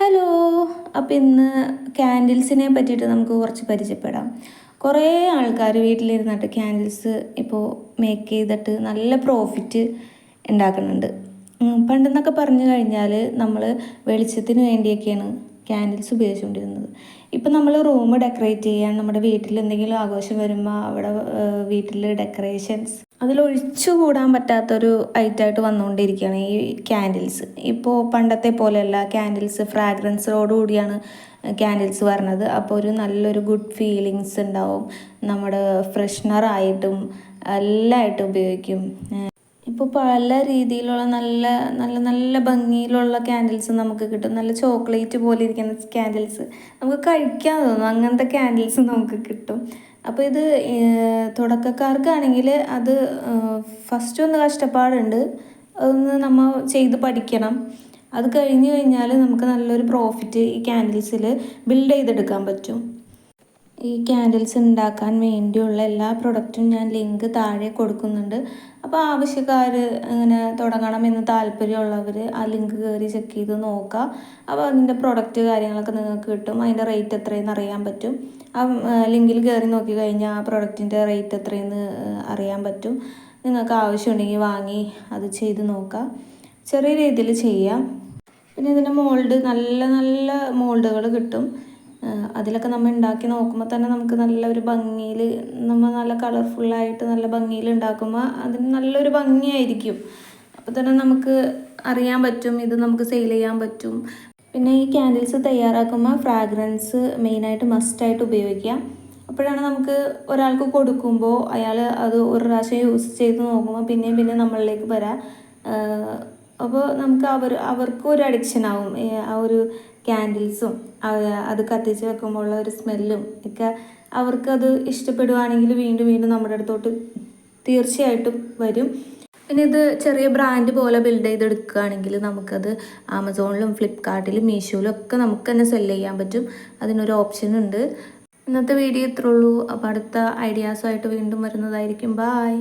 Hello അപ്പോൾ ഇന്ന് ക്യാൻഡിൽസിനെ പറ്റിയിട്ട് നമുക്ക് കുറച്ച് പരിചയപ്പെടാം. കുറേ ആൾക്കാർ വീട്ടിലിരുന്നിട്ട് ക്യാൻഡിൽസ് ഇപ്പോൾ മേക്ക് ചെയ്തിട്ട് നല്ല പ്രോഫിറ്റ് ഉണ്ടാക്കുന്നുണ്ട് പണ്ടെന്നൊക്കെ പറഞ്ഞു കഴിഞ്ഞാൽ നമ്മൾ വെളിച്ചത്തിന് വേണ്ടിയൊക്കെയാണ് ക്യാൻഡിൽസ് ഉപയോഗിച്ചുകൊണ്ടിരുന്നത് ഇപ്പം നമ്മൾ റൂം ഡെക്കറേറ്റ് ചെയ്യാൻ നമ്മുടെ വീട്ടിൽ എന്തെങ്കിലും ആഘോഷം വരുമ്പോൾ അവിടെ വീട്ടിൽ ഡെക്കറേഷൻസ് അതിലൊഴിച്ചു കൂടാൻ പറ്റാത്തൊരു ഐറ്റമായിട്ട് വന്നുകൊണ്ടിരിക്കുകയാണ് ഈ ക്യാൻഡിൽസ് ഇപ്പോൾ പണ്ടത്തെ പോലെയല്ല ക്യാൻഡിൽസ് ഫ്രാഗ്രൻസോട് കൂടിയാണ് ക്യാൻഡിൽസ് വരണത്. അപ്പോൾ ഒരു നല്ലൊരു ഗുഡ് ഫീലിങ്സ് ഉണ്ടാവും. നമ്മുടെ ഫ്രഷ്നറായിട്ടും എല്ലായിട്ടും ഉപയോഗിക്കും. ഇപ്പോൾ പല രീതിയിലുള്ള നല്ല നല്ല നല്ല ഭംഗിയിലുള്ള ക്യാൻഡിൽസ് നമുക്ക് കിട്ടും. നല്ല ചോക്ലേറ്റ് പോലെ ഇരിക്കുന്ന ക്യാൻഡിൽസ് നമുക്ക് കഴിക്കാൻ തോന്നും അങ്ങനത്തെ ക്യാൻഡിൽസ് നമുക്ക് കിട്ടും. അപ്പോൾ ഇത് തുടക്കക്കാർക്കാണെങ്കിൽ അത് ഫസ്റ്റ് ഒന്ന് കഷ്ടപ്പാടുണ്ട്. അതൊന്ന് നമ്മൾ ചെയ്ത് പഠിക്കണം. അത് കഴിഞ്ഞ് കഴിഞ്ഞാൽ നമുക്ക് നല്ലൊരു പ്രോഫിറ്റ് ഈ ക്യാൻഡിൽസിൽ ബിൽഡ് ചെയ്തെടുക്കാൻ പറ്റും. ഈ ക്യാൻഡിൽസ് ഉണ്ടാക്കാൻ വേണ്ടിയുള്ള എല്ലാ പ്രൊഡക്റ്റും ഞാൻ ലിങ്ക് താഴെ കൊടുക്കുന്നുണ്ട്. അപ്പോൾ ആവശ്യക്കാർ അങ്ങനെ തുടങ്ങണമെന്ന് താല്പര്യമുള്ളവർ ആ ലിങ്ക് കയറി ചെക്ക് ചെയ്ത് നോക്കുക അപ്പോൾ അതിന്റെ പ്രൊഡക്റ്റ് കാര്യങ്ങളൊക്കെ നിങ്ങൾക്ക് കിട്ടും. അതിന്റെ റേറ്റ് എത്രയെന്ന് അറിയാൻ പറ്റും. ആ ലിങ്കിൽ കയറി നോക്കി കഴിഞ്ഞാൽ ആ പ്രൊഡക്റ്റിന്റെ റേറ്റ് എത്രയെന്ന് അറിയാൻ പറ്റും. നിങ്ങൾക്ക് ആവശ്യമുണ്ടെങ്കിൽ വാങ്ങി അത് ചെയ്ത് നോക്കുക ചെറിയ രീതിയിൽ ചെയ്യാം. പിന്നെ ഇതിന്റെ മോൾഡ് നല്ല നല്ല മോൾഡുകൾ കിട്ടും. അതിലൊക്കെ നമ്മൾ ഉണ്ടാക്കി നോക്കുമ്പോൾ തന്നെ നമുക്ക് നല്ല ഒരു ഭംഗിയിൽ നമ്മൾ നല്ല കളർഫുള്ളായിട്ട് നല്ല ഭംഗിയിൽ ഉണ്ടാക്കുമ്പോൾ അതിന് നല്ലൊരു ഭംഗിയായിരിക്കും. അപ്പോൾ തന്നെ നമുക്ക് അറിയാൻ പറ്റും ഇത് നമുക്ക് സെയിൽ ചെയ്യാൻ പറ്റും. പിന്നെ ഈ ക്യാൻഡിൽസ് തയ്യാറാക്കുമ്പോൾ ഫ്രാഗ്രൻസ് മെയിനായിട്ട് മസ്റ്റായിട്ട് ഉപയോഗിക്കാം അപ്പോഴാണ് നമുക്ക് ഒരാൾക്ക് കൊടുക്കുമ്പോൾ അയാൾ അത് ഒരു പ്രാവശ്യം യൂസ് ചെയ്ത് നോക്കുമ്പോൾ പിന്നെയും പിന്നെ നമ്മളിലേക്ക് വരാം. അപ്പോൾ നമുക്ക് അവർ അവർക്കും ഒരു അഡിക്ഷൻ ആവും. ആ ഒരു ക്യാൻഡിൽസും അത് കത്തിച്ച് വെക്കുമ്പോൾ ഉള്ള ഒരു സ്മെല്ലും ഒക്കെ അവർക്കത് ഇഷ്ടപ്പെടുവാണെങ്കിൽ വീണ്ടും വീണ്ടും നമ്മുടെ അടുത്തോട്ട് തീർച്ചയായിട്ടും വരും. പിന്നെ ഇത് ചെറിയ ബ്രാൻഡ് പോലെ ബിൽഡ് ചെയ്തെടുക്കുകയാണെങ്കിൽ നമുക്കത് ആമസോണിലും ഫ്ലിപ്കാർട്ടിലും മീഷോയിലും ഒക്കെ നമുക്ക് തന്നെ സെൽ ചെയ്യാൻ പറ്റും. അതിനൊരു ഓപ്ഷൻ ഉണ്ട്. ഇന്നത്തെ വീഡിയോ ഇത്രയുള്ളൂ അപ്പോൾ അടുത്ത ഐഡിയാസുമായിട്ട് വീണ്ടും വരുന്നതായിരിക്കും. ബായ്